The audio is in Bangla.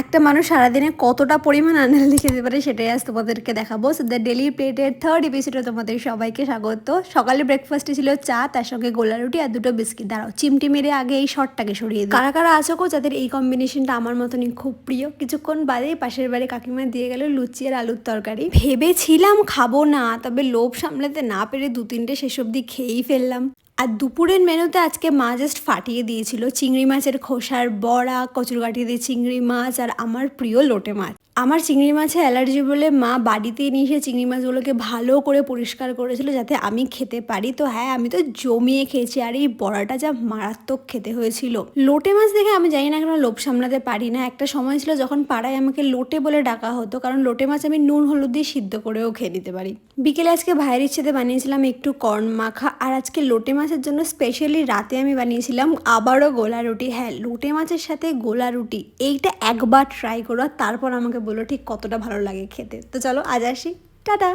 একটা মানুষ সারাদিনে কতটা পরিমাণ আনহেলদি খেতে পারে সেটাই আজ তোমাদেরকে দেখাবো। সো দ্য ডেলি প্লেটের থার্ড এপিসোডে তোমাদের সবাইকে স্বাগত। সকালে ব্রেকফাস্টে ছিল চা, তার সঙ্গে গোলা রুটি আর দুটো বিস্কিট। দাঁড়াও, চিমটি মেরে আগে এই শর্টটাকে সরিয়ে দিই। কারা কারা আছো যাদের এই কম্বিনেশনটা আমার মতনই খুব প্রিয়, কিছুক্ষণ বাদেই পাশের বাড়ি কাকিমা দিয়ে গেল লুচি আর আলুর তরকারি। ভেবেছিলাম খাব না, তবে লোভ সামলাতে না পেরে দু তিনটে শেষ অবধি খেয়েই ফেললাম। আর দুপুরের মেনুতে আজকে মা জাস্ট ফাটিয়ে দিয়েছিল চিংড়ি মাছের খোসার বড়া কচুরগাটি দিয়ে চিংড়ি মাছ আর আমার প্রিয় লোটে মাছ। আমার চিংড়ি মাছে অ্যালার্জি বলে মা বাড়িতে নিয়ে এসে চিংড়ি মাছগুলোকে ভালো করে পরিষ্কার করেছিল যাতে আমি খেতে পারি। তো হ্যাঁ আমি তো জমিয়ে খেয়েছি আর এই বড়াটা যা মারাত্মক খেতে হয়েছিল। লোটে মাছ দেখে আমি জানি না কেন লোভ সামলাতে পারি না। একটা সময় ছিল যখন পাড়ায় আমাকে লোটে বলে ডাকা হতো, কারণ লোটে মাছ আমি নুন, হলুদ দিয়ে সিদ্ধ করেও খেয়ে নিতে পারি। বিকেলে আজকে ভাইয়ের ইচ্ছেতে বানিয়েছিলাম একটু কর্ন মাখা, আর আজকে লোটে মাছের জন্য স্পেশালি রাতে আমি বানিয়েছিলাম আবারও গোলা রুটি। হ্যাঁ লোটে মাছের সাথে গোলা রুটি, এইটা একবার ট্রাই করো তারপর আমাকে বলো ঠিক কতটা ভালো লাগে খেতে। তো চলো আজ আসি। টাটা!